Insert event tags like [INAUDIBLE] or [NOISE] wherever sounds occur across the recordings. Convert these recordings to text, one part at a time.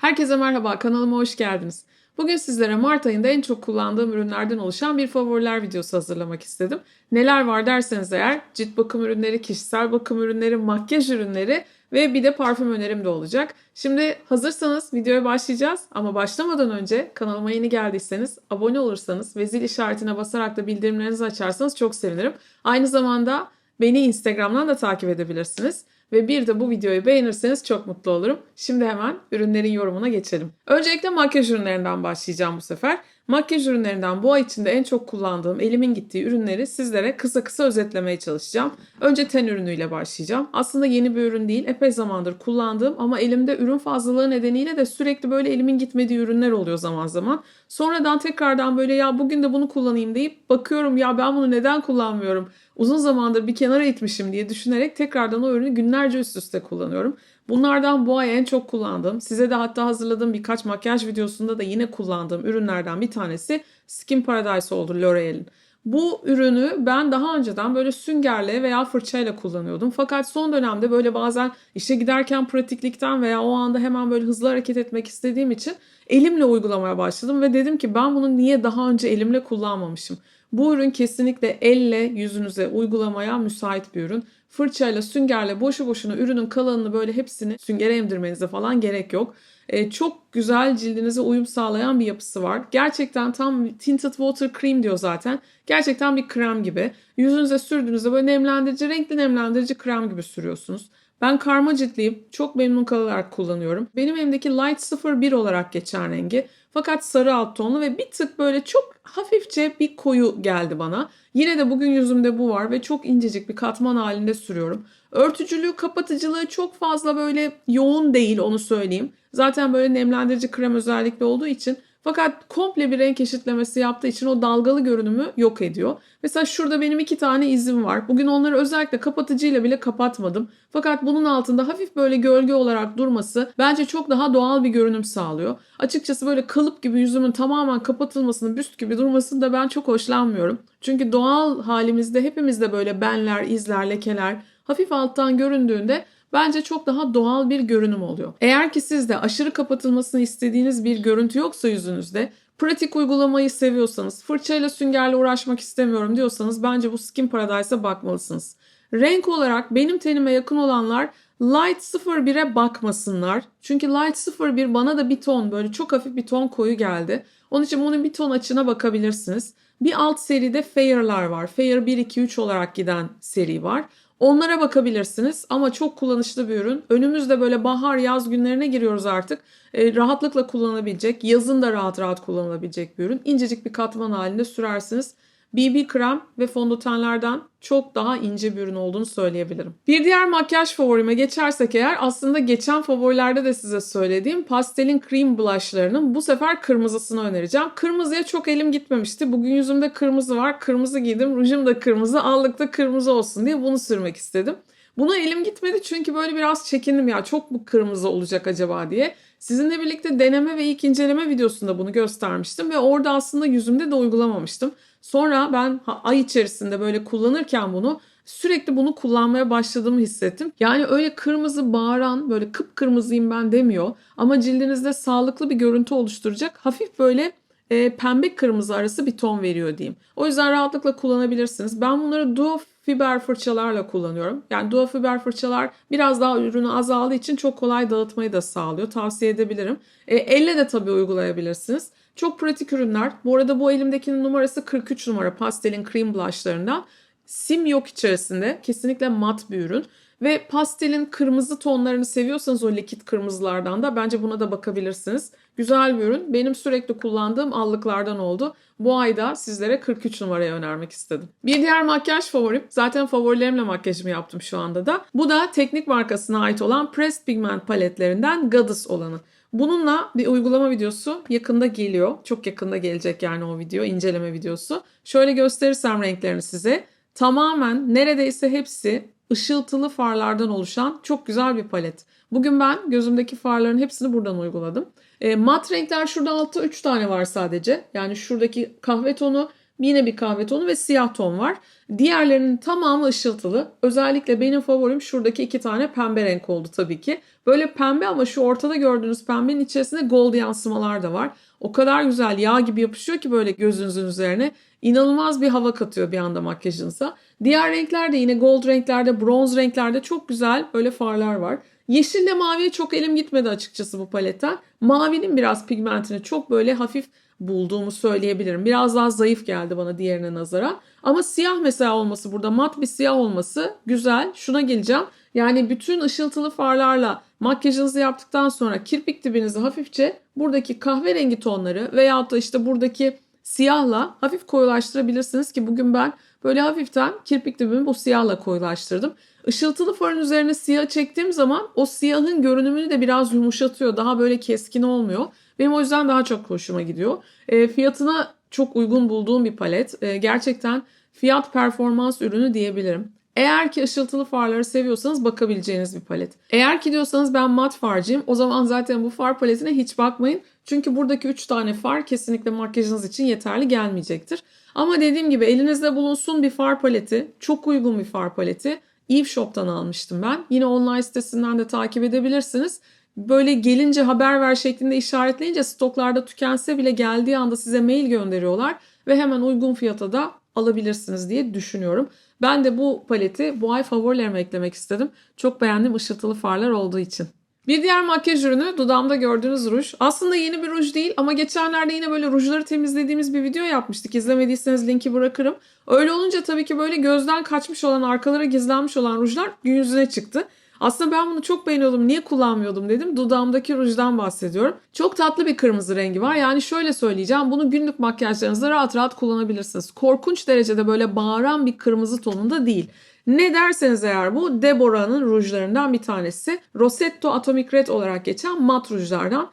Herkese merhaba, kanalıma hoş geldiniz. Bugün sizlere Mart ayında en çok kullandığım ürünlerden oluşan bir favoriler videosu hazırlamak istedim. Neler var derseniz eğer cilt bakım ürünleri, kişisel bakım ürünleri, makyaj ürünleri ve bir de parfüm önerim de olacak. Şimdi hazırsanız videoya başlayacağız ama başlamadan önce kanalıma yeni geldiyseniz abone olursanız ve zil işaretine basarak da bildirimlerinizi açarsanız çok sevinirim. Aynı zamanda beni Instagram'dan da takip edebilirsiniz. Ve bir de bu videoyu beğenirseniz çok mutlu olurum. Şimdi hemen ürünlerin yorumuna geçelim. Öncelikle makyaj ürünlerinden başlayacağım bu sefer. Makyaj ürünlerinden bu ay içinde en çok kullandığım, elimin gittiği ürünleri sizlere kısa kısa özetlemeye çalışacağım. Önce ten ürünüyle başlayacağım. Aslında yeni bir ürün değil, epey zamandır kullandığım ama elimde ürün fazlalığı nedeniyle de sürekli böyle elimin gitmediği ürünler oluyor zaman zaman. Sonradan tekrardan böyle ya bugün de bunu kullanayım deyip bakıyorum ya ben bunu neden kullanmıyorum? Uzun zamandır bir kenara itmişim diye düşünerek tekrardan o ürünü günlerce üst üste kullanıyorum. Bunlardan bu ay en çok kullandığım, size de hatta hazırladığım birkaç makyaj videosunda da yine kullandığım ürünlerden bir tanesi Skin Paradise oldu L'Oreal'in. Bu ürünü ben daha önceden böyle süngerle veya fırçayla kullanıyordum. Fakat son dönemde böyle bazen işe giderken pratiklikten veya o anda hemen böyle hızlı hareket etmek istediğim için elimle uygulamaya başladım ve dedim ki ben bunu niye daha önce elimle kullanmamışım? Bu ürün kesinlikle elle yüzünüze uygulamaya müsait bir ürün. Fırçayla, süngerle boşu boşuna ürünün kalanını böyle hepsini süngere emdirmenize falan gerek yok. Ee, çok güzel cildinize uyum sağlayan bir yapısı var. Gerçekten tam tinted water cream diyor zaten. Gerçekten bir krem gibi. Yüzünüze sürdüğünüzde böyle nemlendirici, renkli nemlendirici krem gibi sürüyorsunuz. Ben karma ciltliyim. Çok memnun kalarak kullanıyorum. Benim elimdeki Light 01 olarak geçen rengi. Fakat sarı alt tonlu ve bir tık böyle çok hafifçe bir koyu geldi bana. Yine de bugün yüzümde bu var ve çok incecik bir katman halinde sürüyorum. Örtücülüğü, kapatıcılığı çok fazla böyle yoğun değil onu söyleyeyim. Zaten böyle nemlendirici krem özellikle olduğu için fakat komple bir renk eşitlemesi yaptığı için o dalgalı görünümü yok ediyor. Mesela şurada benim iki tane izim var. Bugün onları özellikle kapatıcıyla bile kapatmadım. Fakat bunun altında hafif böyle gölge olarak durması bence çok daha doğal bir görünüm sağlıyor. Açıkçası böyle kalıp gibi yüzümün tamamen kapatılmasını, büst gibi durmasını da ben çok hoşlanmıyorum. Çünkü doğal halimizde hepimizde böyle benler, izler, lekeler hafif alttan göründüğünde bence çok daha doğal bir görünüm oluyor. Eğer ki sizde aşırı kapatılmasını istediğiniz bir görüntü yoksa yüzünüzde pratik uygulamayı seviyorsanız, fırçayla süngerle uğraşmak istemiyorum diyorsanız bence bu Skin Paradise'a bakmalısınız. Renk olarak benim tenime yakın olanlar Light 01'e bakmasınlar. Çünkü Light 01 bana da bir ton böyle çok hafif bir ton koyu geldi. Onun için bunun bir ton açına bakabilirsiniz. Bir alt seride Fair'lar var. Fair 1, 2, 3 olarak giden seri var. Onlara bakabilirsiniz ama çok kullanışlı bir ürün. Önümüzde böyle bahar yaz günlerine giriyoruz artık. E, rahatlıkla kullanabilecek, yazın da rahat rahat kullanılabilecek bir ürün. İncecik bir katman halinde sürersiniz. BB krem ve fondötenlerden çok daha ince bir ürün olduğunu söyleyebilirim. Bir diğer makyaj favorime geçersek eğer aslında geçen favorilerde de size söylediğim pastelin cream blushlarının bu sefer kırmızısını önereceğim. Kırmızıya çok elim gitmemişti. Bugün yüzümde kırmızı var. Kırmızı giydim. Rujum da kırmızı. Allık da kırmızı olsun diye bunu sürmek istedim. Buna elim gitmedi çünkü böyle biraz çekindim ya çok mu kırmızı olacak acaba diye. Sizinle birlikte deneme ve ilk inceleme videosunda bunu göstermiştim ve orada aslında yüzümde de uygulamamıştım. Sonra ben ay içerisinde böyle kullanırken bunu sürekli bunu kullanmaya başladığımı hissettim. Yani öyle kırmızı bağıran böyle kıpkırmızıyım ben demiyor ama cildinizde sağlıklı bir görüntü oluşturacak hafif böyle e, pembe kırmızı arası bir ton veriyor diyeyim. O yüzden rahatlıkla kullanabilirsiniz. Ben bunları duo fiber fırçalarla kullanıyorum. Yani duo fiber fırçalar biraz daha ürünü azaldığı için çok kolay dağıtmayı da sağlıyor. Tavsiye edebilirim. E, elle de tabii uygulayabilirsiniz. Çok pratik ürünler. Bu arada bu elimdekinin numarası 43 numara pastelin cream blushlarından. Sim yok içerisinde. Kesinlikle mat bir ürün. Ve pastelin kırmızı tonlarını seviyorsanız o likit kırmızılardan da bence buna da bakabilirsiniz. Güzel bir ürün. Benim sürekli kullandığım allıklardan oldu. Bu ayda sizlere 43 numaraya önermek istedim. Bir diğer makyaj favorim. Zaten favorilerimle makyajımı yaptım şu anda da. Bu da teknik markasına ait olan Pressed Pigment paletlerinden Goddess olanı. Bununla bir uygulama videosu yakında geliyor. Çok yakında gelecek yani o video, inceleme videosu. Şöyle gösterirsem renklerini size. Tamamen neredeyse hepsi ışıltılı farlardan oluşan çok güzel bir palet. Bugün ben gözümdeki farların hepsini buradan uyguladım. E, mat renkler şurada altta 3 tane var sadece. Yani şuradaki kahve tonu, Yine bir kahve tonu ve siyah ton var. Diğerlerinin tamamı ışıltılı. Özellikle benim favorim şuradaki iki tane pembe renk oldu tabii ki. Böyle pembe ama şu ortada gördüğünüz pembenin içerisinde gold yansımalar da var. O kadar güzel yağ gibi yapışıyor ki böyle gözünüzün üzerine. İnanılmaz bir hava katıyor bir anda makyajınıza. Diğer renklerde yine gold renklerde, bronz renklerde çok güzel böyle farlar var. Yeşille maviye çok elim gitmedi açıkçası bu paletten. Mavinin biraz pigmentini çok böyle hafif bulduğumu söyleyebilirim. Biraz daha zayıf geldi bana diğerine nazara. Ama siyah mesela olması burada mat bir siyah olması güzel. Şuna geleceğim. Yani bütün ışıltılı farlarla makyajınızı yaptıktan sonra kirpik dibinizi hafifçe buradaki kahverengi tonları veyahut da işte buradaki siyahla hafif koyulaştırabilirsiniz ki bugün ben böyle hafiften kirpik dibimi bu siyahla koyulaştırdım. Işıltılı farın üzerine siyah çektiğim zaman o siyahın görünümünü de biraz yumuşatıyor. Daha böyle keskin olmuyor. Benim o yüzden daha çok hoşuma gidiyor. E, fiyatına çok uygun bulduğum bir palet. E, gerçekten fiyat performans ürünü diyebilirim. Eğer ki ışıltılı farları seviyorsanız bakabileceğiniz bir palet. Eğer ki diyorsanız ben mat farcıyım o zaman zaten bu far paletine hiç bakmayın. Çünkü buradaki 3 tane far kesinlikle makyajınız için yeterli gelmeyecektir. Ama dediğim gibi elinizde bulunsun bir far paleti. Çok uygun bir far paleti. Eve Shop'tan almıştım ben. Yine online sitesinden de takip edebilirsiniz. Böyle gelince haber ver şeklinde işaretleyince stoklarda tükense bile geldiği anda size mail gönderiyorlar ve hemen uygun fiyata da alabilirsiniz diye düşünüyorum. Ben de bu paleti bu ay favorilerime eklemek istedim. Çok beğendim ışıltılı farlar olduğu için. Bir diğer makyaj ürünü dudağımda gördüğünüz ruj. Aslında yeni bir ruj değil ama geçenlerde yine böyle rujları temizlediğimiz bir video yapmıştık. İzlemediyseniz linki bırakırım. Öyle olunca tabii ki böyle gözden kaçmış olan, arkalara gizlenmiş olan rujlar gün yüzüne çıktı. Aslında ben bunu çok beğeniyordum. Niye kullanmıyordum dedim. Dudağımdaki rujdan bahsediyorum. Çok tatlı bir kırmızı rengi var. Yani şöyle söyleyeceğim. Bunu günlük makyajlarınızda rahat rahat kullanabilirsiniz. Korkunç derecede böyle bağıran bir kırmızı tonunda değil. Ne derseniz eğer bu Deborah'nın rujlarından bir tanesi. Rossetto Atomic Red olarak geçen mat rujlardan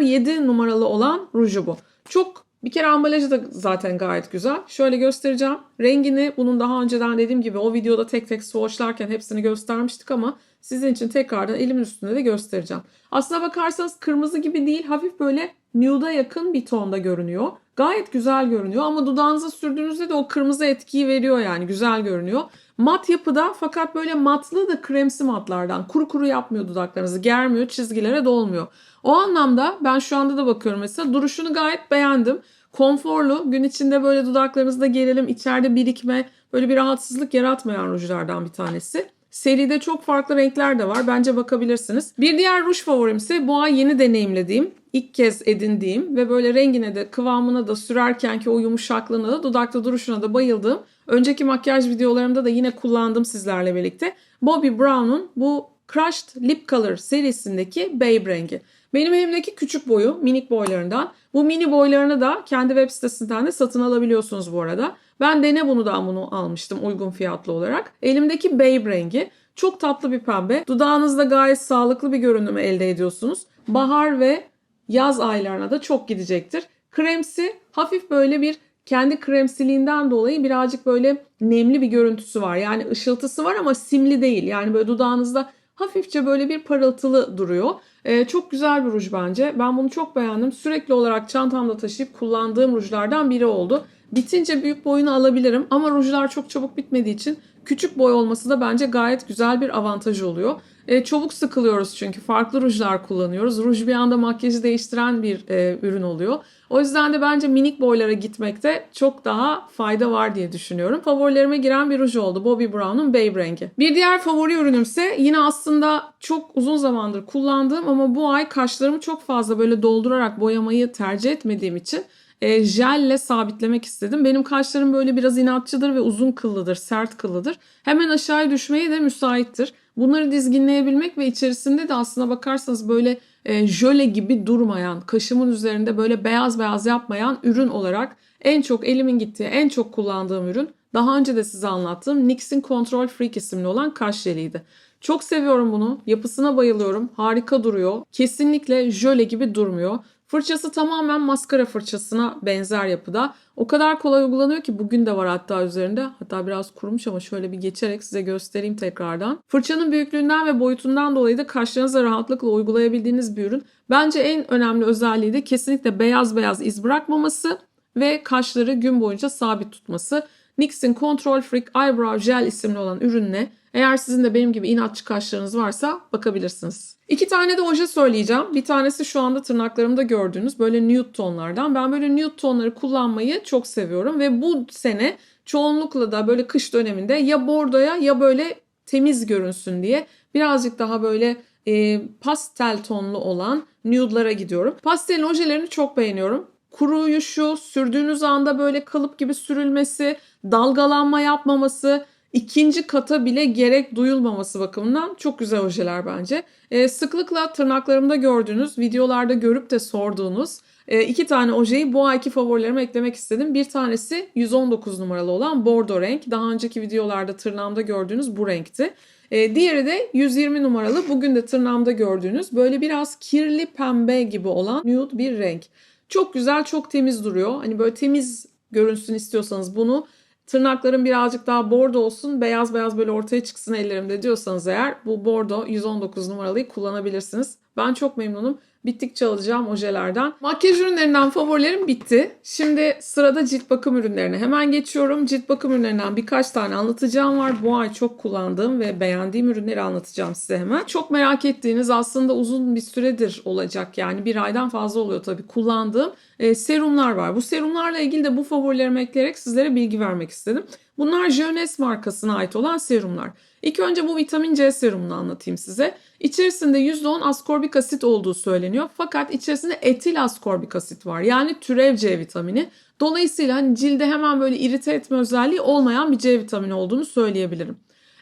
07 numaralı olan ruju bu. Çok bir kere ambalajı da zaten gayet güzel. Şöyle göstereceğim. Rengini bunun daha önceden dediğim gibi o videoda tek tek swatchlarken hepsini göstermiştik ama sizin için tekrardan elimin üstünde de göstereceğim. Aslına bakarsanız kırmızı gibi değil hafif böyle nude'a yakın bir tonda görünüyor. Gayet güzel görünüyor ama dudağınıza sürdüğünüzde de o kırmızı etkiyi veriyor yani güzel görünüyor. Mat yapıda fakat böyle matlı da kremsi matlardan. Kuru kuru yapmıyor dudaklarınızı, germiyor, çizgilere dolmuyor. O anlamda ben şu anda da bakıyorum mesela duruşunu gayet beğendim. Konforlu, gün içinde böyle dudaklarınızda gerilim, içeride birikme, böyle bir rahatsızlık yaratmayan rujlardan bir tanesi. Seride çok farklı renkler de var. Bence bakabilirsiniz. Bir diğer ruj favorim ise bu ay yeni deneyimlediğim, ilk kez edindiğim ve böyle rengine de kıvamına da sürerken ki o yumuşaklığına da dudakta duruşuna da bayıldığım. Önceki makyaj videolarımda da yine kullandım sizlerle birlikte. Bobbi Brown'un bu Crushed Lip Color serisindeki Babe rengi. Benim elimdeki küçük boyu, minik boylarından. Bu mini boylarını da kendi web sitesinden de satın alabiliyorsunuz bu arada. Ben Dene bunu da bunu almıştım uygun fiyatlı olarak. Elimdeki Babe rengi. Çok tatlı bir pembe. Dudağınızda gayet sağlıklı bir görünümü elde ediyorsunuz. Bahar ve yaz aylarına da çok gidecektir. Kremsi hafif böyle bir kendi kremsiliğinden dolayı birazcık böyle nemli bir görüntüsü var. Yani ışıltısı var ama simli değil. Yani böyle dudağınızda hafifçe böyle bir parıltılı duruyor. Ee, çok güzel bir ruj bence. Ben bunu çok beğendim. Sürekli olarak çantamda taşıyıp kullandığım rujlardan biri oldu. Bitince büyük boyunu alabilirim ama rujlar çok çabuk bitmediği için küçük boy olması da bence gayet güzel bir avantajı oluyor. E, çabuk sıkılıyoruz çünkü farklı rujlar kullanıyoruz. Ruj bir anda makyajı değiştiren bir e, ürün oluyor. O yüzden de bence minik boylara gitmekte çok daha fayda var diye düşünüyorum. Favorilerime giren bir ruj oldu. Bobbi Brown'un Babe rengi. Bir diğer favori ürünümse yine aslında çok uzun zamandır kullandığım ama bu ay kaşlarımı çok fazla böyle doldurarak boyamayı tercih etmediğim için e, jelle sabitlemek istedim. Benim kaşlarım böyle biraz inatçıdır ve uzun kıllıdır, sert kıllıdır. Hemen aşağıya düşmeye de müsaittir. Bunları dizginleyebilmek ve içerisinde de aslına bakarsanız böyle e, jöle gibi durmayan, kaşımın üzerinde böyle beyaz beyaz yapmayan ürün olarak en çok elimin gittiği, en çok kullandığım ürün daha önce de size anlattığım NYX'in Control Freak isimli olan kaş jeliydi. Çok seviyorum bunu. Yapısına bayılıyorum. Harika duruyor. Kesinlikle jöle gibi durmuyor. Fırçası tamamen maskara fırçasına benzer yapıda. O kadar kolay uygulanıyor ki bugün de var hatta üzerinde. Hatta biraz kurumuş ama şöyle bir geçerek size göstereyim tekrardan. Fırçanın büyüklüğünden ve boyutundan dolayı da kaşlarınıza rahatlıkla uygulayabildiğiniz bir ürün. Bence en önemli özelliği de kesinlikle beyaz beyaz iz bırakmaması ve kaşları gün boyunca sabit tutması. NYX'in Control Freak Eyebrow Gel isimli olan ürününe eğer sizin de benim gibi inatçı kaşlarınız varsa bakabilirsiniz. İki tane de oje söyleyeceğim. Bir tanesi şu anda tırnaklarımda gördüğünüz böyle nude tonlardan. Ben böyle nude tonları kullanmayı çok seviyorum ve bu sene çoğunlukla da böyle kış döneminde ya bordoya ya böyle temiz görünsün diye birazcık daha böyle e, pastel tonlu olan nude'lara gidiyorum. Pastelin ojelerini çok beğeniyorum. Kuruyuşu, sürdüğünüz anda böyle kalıp gibi sürülmesi, dalgalanma yapmaması, ikinci kata bile gerek duyulmaması bakımından çok güzel ojeler bence. E, sıklıkla tırnaklarımda gördüğünüz, videolarda görüp de sorduğunuz e, iki tane ojeyi bu ayki favorilerime eklemek istedim. Bir tanesi 119 numaralı olan bordo renk. Daha önceki videolarda tırnağımda gördüğünüz bu renkti. E, diğeri de 120 numaralı bugün de tırnağımda gördüğünüz böyle biraz kirli pembe gibi olan nude bir renk. Çok güzel, çok temiz duruyor. Hani böyle temiz görünsün istiyorsanız bunu tırnaklarım birazcık daha bordo olsun, beyaz beyaz böyle ortaya çıksın ellerimde diyorsanız eğer bu bordo 119 numaralıyı kullanabilirsiniz. Ben çok memnunum. Bittikçe alacağım ojelerden. Makyaj ürünlerinden favorilerim bitti. Şimdi sırada cilt bakım ürünlerine hemen geçiyorum. Cilt bakım ürünlerinden birkaç tane anlatacağım var. Bu ay çok kullandığım ve beğendiğim ürünleri anlatacağım size hemen. Çok merak ettiğiniz aslında uzun bir süredir olacak. Yani bir aydan fazla oluyor tabii kullandığım e, serumlar var. Bu serumlarla ilgili de bu favorilerimi ekleyerek sizlere bilgi vermek istedim. Bunlar Jeunesse markasına ait olan serumlar. İlk önce bu vitamin C serumunu anlatayım size. İçerisinde %10 askorbik asit olduğu söyleniyor. Fakat içerisinde etil askorbik asit var. Yani türev C vitamini. Dolayısıyla hani cilde hemen böyle irite etme özelliği olmayan bir C vitamini olduğunu söyleyebilirim.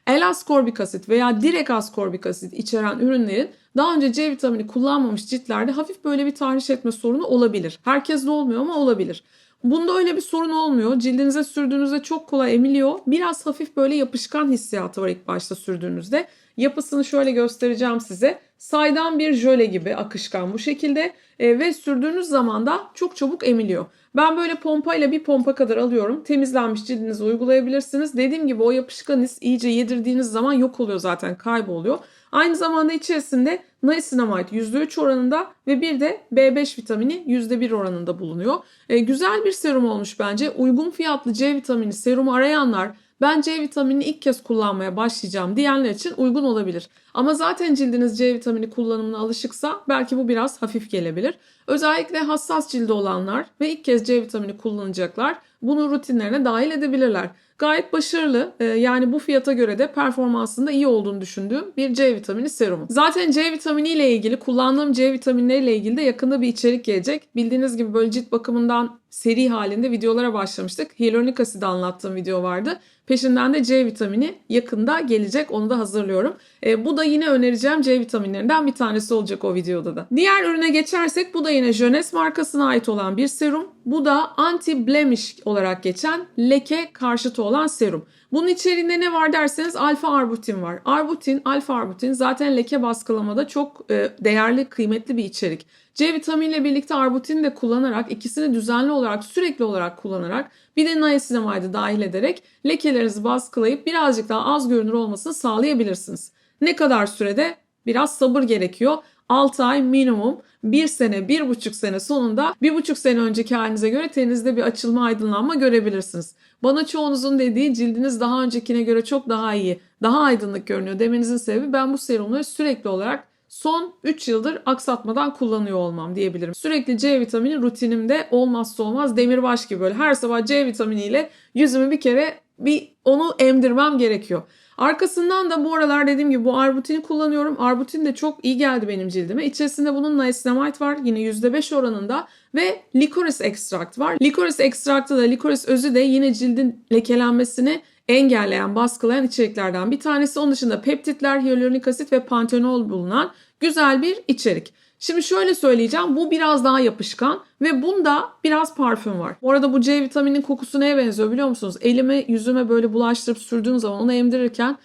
El askorbik asit veya direkt askorbik asit içeren ürünlerin daha önce C vitamini kullanmamış ciltlerde hafif böyle bir tahriş etme sorunu olabilir. Herkes de olmuyor ama olabilir. Bunda öyle bir sorun olmuyor. Cildinize sürdüğünüzde çok kolay emiliyor. Biraz hafif böyle yapışkan hissiyatı var ilk başta sürdüğünüzde. Yapısını şöyle göstereceğim size. Saydam bir jöle gibi akışkan bu şekilde e, ve sürdüğünüz zaman da çok çabuk emiliyor. Ben böyle pompayla bir pompa kadar alıyorum. Temizlenmiş cildinize uygulayabilirsiniz. Dediğim gibi o yapışkan his iyice yedirdiğiniz zaman yok oluyor zaten kayboluyor. Aynı zamanda içerisinde niacinamide %3 oranında ve bir de B5 vitamini %1 oranında bulunuyor. E, güzel bir serum olmuş bence. Uygun fiyatlı C vitamini serum arayanlar ben C vitaminini ilk kez kullanmaya başlayacağım diyenler için uygun olabilir. Ama zaten cildiniz C vitamini kullanımına alışıksa belki bu biraz hafif gelebilir. Özellikle hassas cildi olanlar ve ilk kez C vitamini kullanacaklar bunu rutinlerine dahil edebilirler. Gayet başarılı e, yani bu fiyata göre de performansında iyi olduğunu düşündüğüm bir C vitamini serumu. Zaten C vitamini ile ilgili kullandığım C vitaminleriyle ilgili de yakında bir içerik gelecek. Bildiğiniz gibi böyle cilt bakımından seri halinde videolara başlamıştık. Hyaluronik asit anlattığım video vardı. Peşinden de C vitamini yakında gelecek. Onu da hazırlıyorum. E, bu da yine önereceğim C vitaminlerinden bir tanesi olacak o videoda da. Diğer ürüne geçersek bu da yine Jeunesse markasına ait olan bir serum. Bu da anti blemish olarak geçen leke karşıtı olan serum. Bunun içeriğinde ne var derseniz alfa arbutin var. Arbutin, alfa arbutin zaten leke baskılamada çok e, değerli, kıymetli bir içerik. C vitaminiyle birlikte arbutin de kullanarak, ikisini düzenli olarak, sürekli olarak kullanarak bir de niacinamide'ı dahil ederek lekelerinizi baskılayıp birazcık daha az görünür olmasını sağlayabilirsiniz. Ne kadar sürede? Biraz sabır gerekiyor. 6 ay minimum 1 sene, 1,5 sene sonunda 1,5 sene önceki halinize göre teninizde bir açılma, aydınlanma görebilirsiniz. Bana çoğunuzun dediği cildiniz daha öncekine göre çok daha iyi, daha aydınlık görünüyor demenizin sebebi ben bu serumları sürekli olarak son 3 yıldır aksatmadan kullanıyor olmam diyebilirim. Sürekli C vitamini rutinimde olmazsa olmaz demirbaş gibi böyle her sabah C vitaminiyle yüzümü bir kere bir onu emdirmem gerekiyor. Arkasından da bu aralar dediğim gibi bu arbutini kullanıyorum. Arbutin de çok iyi geldi benim cildime. İçerisinde bunun niacinamide var yine %5 oranında ve licorice ekstrakt var. Licorice ekstraktı da licorice özü de yine cildin lekelenmesini engelleyen, baskılayan içeriklerden bir tanesi. Onun dışında peptitler, hyaluronik asit ve pantenol bulunan güzel bir içerik. Şimdi şöyle söyleyeceğim. Bu biraz daha yapışkan ve bunda biraz parfüm var. Bu arada bu C vitaminin kokusu neye benziyor biliyor musunuz? Elimi yüzüme böyle bulaştırıp sürdüğüm zaman onu emdirirken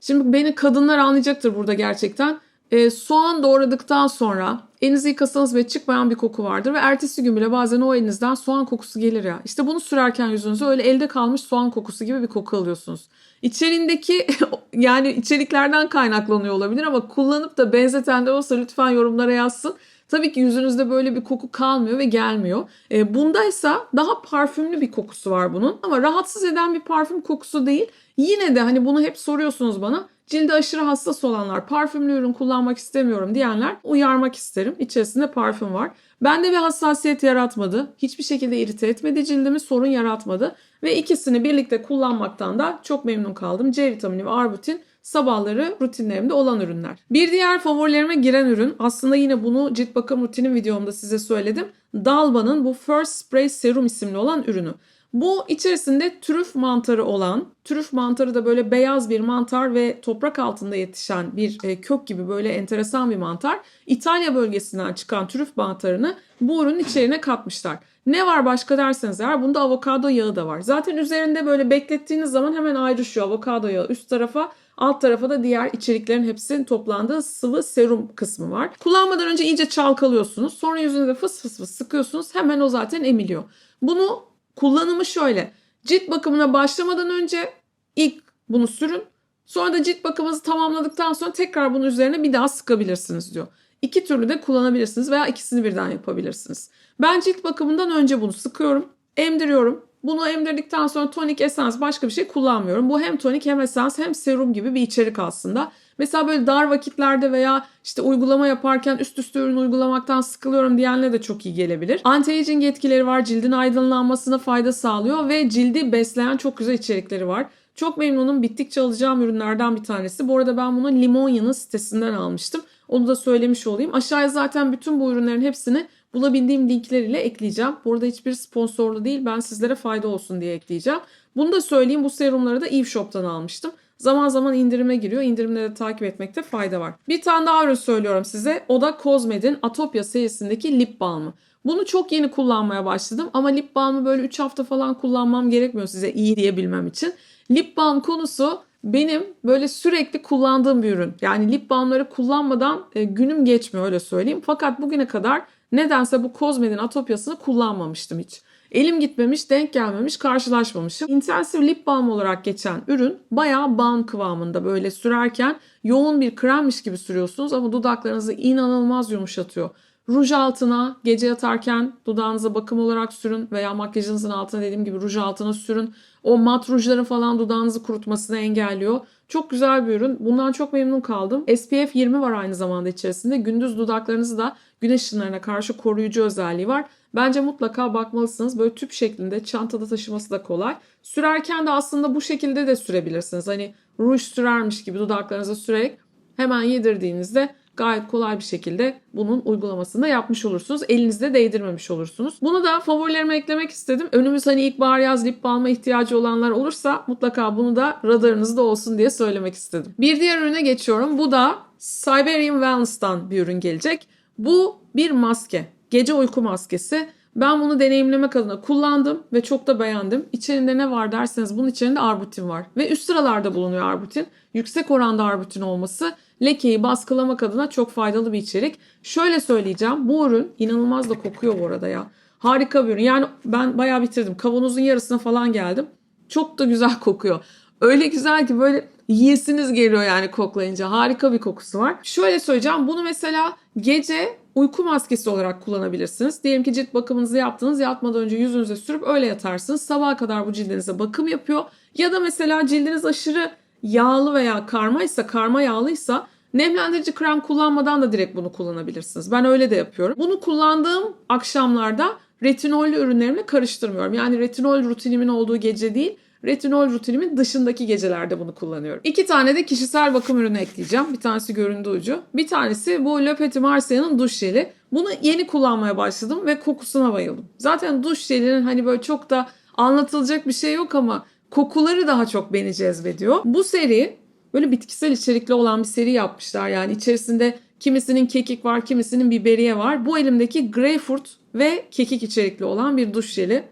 şimdi beni kadınlar anlayacaktır burada gerçekten. E, soğan doğradıktan sonra elinizi yıkasanız ve çıkmayan bir koku vardır ve ertesi gün bile bazen o elinizden soğan kokusu gelir ya. İşte bunu sürerken yüzünüze öyle elde kalmış soğan kokusu gibi bir koku alıyorsunuz. İçerindeki [LAUGHS] yani içeriklerden kaynaklanıyor olabilir ama kullanıp da benzetenler olsa lütfen yorumlara yazsın. Tabii ki yüzünüzde böyle bir koku kalmıyor ve gelmiyor. E, bundaysa daha parfümlü bir kokusu var bunun ama rahatsız eden bir parfüm kokusu değil. Yine de hani bunu hep soruyorsunuz bana. Cilde aşırı hassas olanlar, parfümlü ürün kullanmak istemiyorum diyenler uyarmak isterim. İçerisinde parfüm var. Bende bir hassasiyet yaratmadı. Hiçbir şekilde irite etmedi cildimi, sorun yaratmadı. Ve ikisini birlikte kullanmaktan da çok memnun kaldım. C vitamini ve arbutin sabahları rutinlerimde olan ürünler. Bir diğer favorilerime giren ürün aslında yine bunu cilt bakım rutinim videomda size söyledim. Dalba'nın bu First Spray Serum isimli olan ürünü. Bu içerisinde trüf mantarı olan, trüf mantarı da böyle beyaz bir mantar ve toprak altında yetişen bir e, kök gibi böyle enteresan bir mantar. İtalya bölgesinden çıkan trüf mantarını bu ürünün içerine katmışlar. Ne var başka derseniz eğer bunda avokado yağı da var. Zaten üzerinde böyle beklettiğiniz zaman hemen ayrışıyor avokado yağı üst tarafa. Alt tarafa da diğer içeriklerin hepsinin toplandığı sıvı serum kısmı var. Kullanmadan önce iyice çalkalıyorsunuz. Sonra yüzünüze fıs fıs fıs sıkıyorsunuz. Hemen o zaten emiliyor. Bunu kullanımı şöyle. Cilt bakımına başlamadan önce ilk bunu sürün. Sonra da cilt bakımınızı tamamladıktan sonra tekrar bunun üzerine bir daha sıkabilirsiniz diyor. İki türlü de kullanabilirsiniz veya ikisini birden yapabilirsiniz. Ben cilt bakımından önce bunu sıkıyorum, emdiriyorum. Bunu emdirdikten sonra tonik, esans başka bir şey kullanmıyorum. Bu hem tonik hem esans hem serum gibi bir içerik aslında. Mesela böyle dar vakitlerde veya işte uygulama yaparken üst üste ürün uygulamaktan sıkılıyorum diyenlere de çok iyi gelebilir. Anti-aging etkileri var, cildin aydınlanmasına fayda sağlıyor ve cildi besleyen çok güzel içerikleri var. Çok memnunum. Bittikçe alacağım ürünlerden bir tanesi. Bu arada ben bunu Limonya'nın sitesinden almıştım. Onu da söylemiş olayım. Aşağıya zaten bütün bu ürünlerin hepsini bulabildiğim linkler ile ekleyeceğim. Burada hiçbir sponsorlu değil. Ben sizlere fayda olsun diye ekleyeceğim. Bunu da söyleyeyim. Bu serumları da Eve Shop'tan almıştım. Zaman zaman indirime giriyor. İndirimleri takip etmekte fayda var. Bir tane daha ürün söylüyorum size. O da Cosmed'in Atopia serisindeki lip balmı. Bunu çok yeni kullanmaya başladım ama lip balmı böyle 3 hafta falan kullanmam gerekmiyor size iyi diyebilmem için. Lip balm konusu benim böyle sürekli kullandığım bir ürün. Yani lip balmları kullanmadan e, günüm geçmiyor öyle söyleyeyim. Fakat bugüne kadar nedense bu Cosmed'in Atopia'sını kullanmamıştım hiç. Elim gitmemiş, denk gelmemiş, karşılaşmamışım. Intensif lip balm olarak geçen ürün bayağı balm kıvamında böyle sürerken yoğun bir kremmiş gibi sürüyorsunuz ama dudaklarınızı inanılmaz yumuşatıyor. Ruj altına gece yatarken dudağınıza bakım olarak sürün veya makyajınızın altına dediğim gibi ruj altına sürün. O mat rujların falan dudağınızı kurutmasını engelliyor. Çok güzel bir ürün. Bundan çok memnun kaldım. SPF 20 var aynı zamanda içerisinde. Gündüz dudaklarınızı da güneş ışınlarına karşı koruyucu özelliği var. Bence mutlaka bakmalısınız. Böyle tüp şeklinde çantada taşıması da kolay. Sürerken de aslında bu şekilde de sürebilirsiniz. Hani ruj sürermiş gibi dudaklarınıza sürerek hemen yedirdiğinizde gayet kolay bir şekilde bunun uygulamasını da yapmış olursunuz. Elinizde değdirmemiş olursunuz. Bunu da favorilerime eklemek istedim. Önümüz hani ilkbahar yaz lip balma ihtiyacı olanlar olursa mutlaka bunu da radarınızda olsun diye söylemek istedim. Bir diğer ürüne geçiyorum. Bu da Siberian Wellness'tan bir ürün gelecek. Bu bir maske. Gece uyku maskesi. Ben bunu deneyimlemek adına kullandım ve çok da beğendim. İçerinde ne var derseniz bunun içerisinde arbutin var. Ve üst sıralarda bulunuyor arbutin. Yüksek oranda arbutin olması lekeyi baskılamak adına çok faydalı bir içerik. Şöyle söyleyeceğim. Bu ürün inanılmaz da kokuyor bu arada ya. Harika bir ürün. Yani ben bayağı bitirdim. Kavanozun yarısına falan geldim. Çok da güzel [LAUGHS] kokuyor. Öyle güzel ki böyle yiyesiniz geliyor yani koklayınca. Harika bir kokusu var. Şöyle söyleyeceğim. Bunu mesela gece uyku maskesi olarak kullanabilirsiniz. Diyelim ki cilt bakımınızı yaptınız. Yatmadan önce yüzünüze sürüp öyle yatarsınız. Sabaha kadar bu cildinize bakım yapıyor. Ya da mesela cildiniz aşırı yağlı veya karmaysa, karma yağlıysa nemlendirici krem kullanmadan da direkt bunu kullanabilirsiniz. Ben öyle de yapıyorum. Bunu kullandığım akşamlarda retinollü ürünlerimle karıştırmıyorum. Yani retinol rutinimin olduğu gece değil, retinol rutinimin dışındaki gecelerde bunu kullanıyorum. İki tane de kişisel bakım ürünü ekleyeceğim. Bir tanesi göründü ucu. Bir tanesi bu Le Petit Marseille'nin duş jeli. Bunu yeni kullanmaya başladım ve kokusuna bayıldım. Zaten duş jelinin hani böyle çok da anlatılacak bir şey yok ama kokuları daha çok beni cezbediyor. Bu seri böyle bitkisel içerikli olan bir seri yapmışlar. Yani içerisinde kimisinin kekik var, kimisinin biberiye var. Bu elimdeki greyfurt ve kekik içerikli olan bir duş jeli.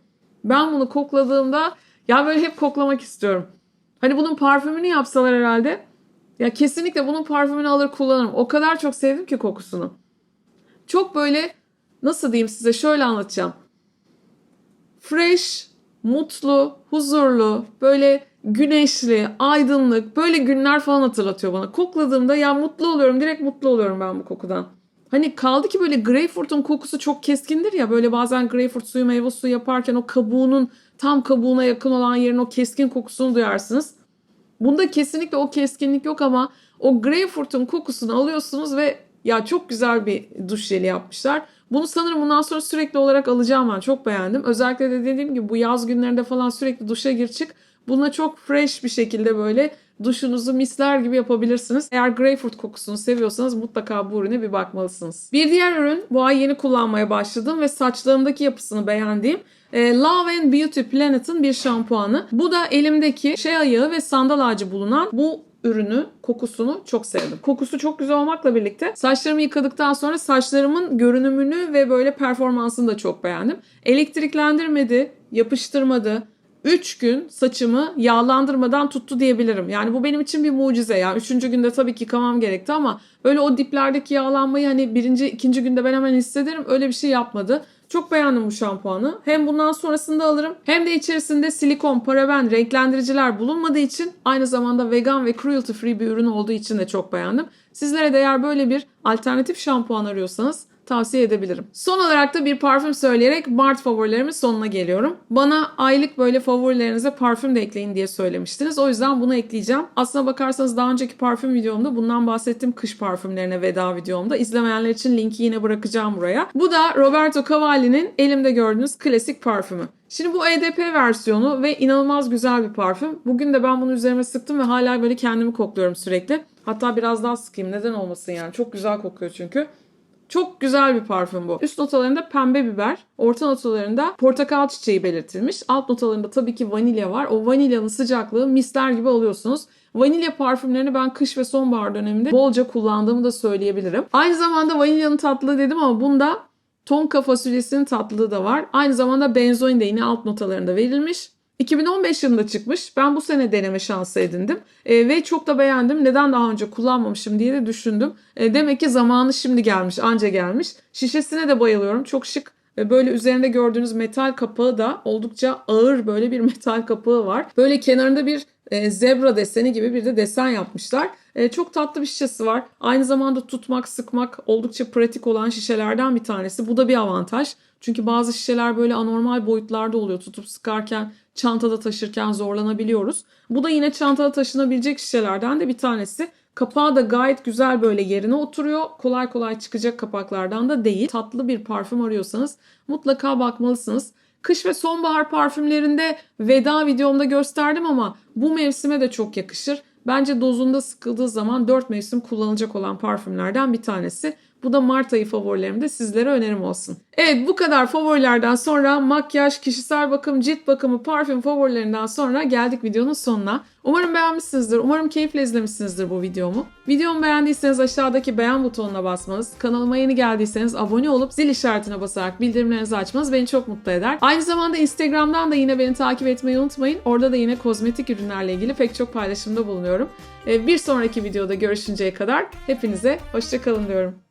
Ben bunu kokladığımda ya böyle hep koklamak istiyorum. Hani bunun parfümünü yapsalar herhalde. Ya kesinlikle bunun parfümünü alır kullanırım. O kadar çok sevdim ki kokusunu. Çok böyle nasıl diyeyim size şöyle anlatacağım. Fresh, mutlu, huzurlu, böyle güneşli, aydınlık, böyle günler falan hatırlatıyor bana. Kokladığımda ya mutlu oluyorum, direkt mutlu oluyorum ben bu kokudan. Hani kaldı ki böyle greyfurtun kokusu çok keskindir ya. Böyle bazen greyfurt suyu meyve suyu yaparken o kabuğunun tam kabuğuna yakın olan yerin o keskin kokusunu duyarsınız. Bunda kesinlikle o keskinlik yok ama o greyfurtun kokusunu alıyorsunuz ve ya çok güzel bir duş jeli yapmışlar. Bunu sanırım bundan sonra sürekli olarak alacağım ben. Çok beğendim. Özellikle de dediğim gibi bu yaz günlerinde falan sürekli duşa gir çık. Bununla çok fresh bir şekilde böyle duşunuzu misler gibi yapabilirsiniz. Eğer greyfurt kokusunu seviyorsanız mutlaka bu ürüne bir bakmalısınız. Bir diğer ürün bu ay yeni kullanmaya başladım ve saçlarımdaki yapısını beğendiğim e, Love and Beauty Planet'ın bir şampuanı. Bu da elimdeki şey ayağı ve sandal ağacı bulunan bu ürünü, kokusunu çok sevdim. Kokusu çok güzel olmakla birlikte saçlarımı yıkadıktan sonra saçlarımın görünümünü ve böyle performansını da çok beğendim. Elektriklendirmedi, yapıştırmadı. 3 gün saçımı yağlandırmadan tuttu diyebilirim. Yani bu benim için bir mucize ya. Üçüncü günde tabii ki yıkamam gerekti ama böyle o diplerdeki yağlanmayı hani birinci, ikinci günde ben hemen hissederim. Öyle bir şey yapmadı. Çok beğendim bu şampuanı. Hem bundan sonrasında alırım hem de içerisinde silikon, paraben, renklendiriciler bulunmadığı için aynı zamanda vegan ve cruelty free bir ürün olduğu için de çok beğendim. Sizlere de eğer böyle bir alternatif şampuan arıyorsanız tavsiye edebilirim. Son olarak da bir parfüm söyleyerek Mart favorilerimin sonuna geliyorum. Bana aylık böyle favorilerinize parfüm de ekleyin diye söylemiştiniz. O yüzden bunu ekleyeceğim. Aslına bakarsanız daha önceki parfüm videomda bundan bahsettim kış parfümlerine veda videomda. İzlemeyenler için linki yine bırakacağım buraya. Bu da Roberto Cavalli'nin elimde gördüğünüz klasik parfümü. Şimdi bu EDP versiyonu ve inanılmaz güzel bir parfüm. Bugün de ben bunu üzerime sıktım ve hala böyle kendimi kokluyorum sürekli. Hatta biraz daha sıkayım neden olmasın yani. Çok güzel kokuyor çünkü. Çok güzel bir parfüm bu. Üst notalarında pembe biber, orta notalarında portakal çiçeği belirtilmiş. Alt notalarında tabii ki vanilya var. O vanilyanın sıcaklığı misler gibi alıyorsunuz. Vanilya parfümlerini ben kış ve sonbahar döneminde bolca kullandığımı da söyleyebilirim. Aynı zamanda vanilyanın tatlılığı dedim ama bunda tonka fasulyesinin tatlılığı da var. Aynı zamanda benzoin de yine alt notalarında verilmiş. 2015 yılında çıkmış. Ben bu sene deneme şansı edindim. E, ve çok da beğendim. Neden daha önce kullanmamışım diye de düşündüm. E, demek ki zamanı şimdi gelmiş, anca gelmiş. Şişesine de bayılıyorum. Çok şık. E, böyle üzerinde gördüğünüz metal kapağı da oldukça ağır böyle bir [LAUGHS] metal kapağı var. Böyle kenarında bir e, zebra deseni gibi bir de desen yapmışlar. E, çok tatlı bir şişesi var. Aynı zamanda tutmak, sıkmak oldukça pratik olan şişelerden bir tanesi. Bu da bir avantaj. Çünkü bazı şişeler böyle anormal boyutlarda oluyor. Tutup sıkarken, çantada taşırken zorlanabiliyoruz. Bu da yine çantada taşınabilecek şişelerden de bir tanesi. Kapağı da gayet güzel böyle yerine oturuyor. Kolay kolay çıkacak kapaklardan da değil. Tatlı bir parfüm arıyorsanız mutlaka bakmalısınız. Kış ve sonbahar parfümlerinde veda videomda gösterdim ama bu mevsime de çok yakışır. Bence dozunda sıkıldığı zaman 4 mevsim kullanılacak olan parfümlerden bir tanesi. Bu da Mart ayı favorilerimde sizlere önerim olsun. Evet bu kadar favorilerden sonra makyaj, kişisel bakım, cilt bakımı, parfüm favorilerinden sonra geldik videonun sonuna. Umarım beğenmişsinizdir. Umarım keyifle izlemişsinizdir bu videomu. Videomu beğendiyseniz aşağıdaki beğen butonuna basmanız, kanalıma yeni geldiyseniz abone olup zil işaretine basarak bildirimlerinizi açmanız beni çok mutlu eder. Aynı zamanda Instagram'dan da yine beni takip etmeyi unutmayın. Orada da yine kozmetik ürünlerle ilgili pek çok paylaşımda bulunuyorum. Bir sonraki videoda görüşünceye kadar hepinize hoşçakalın diyorum.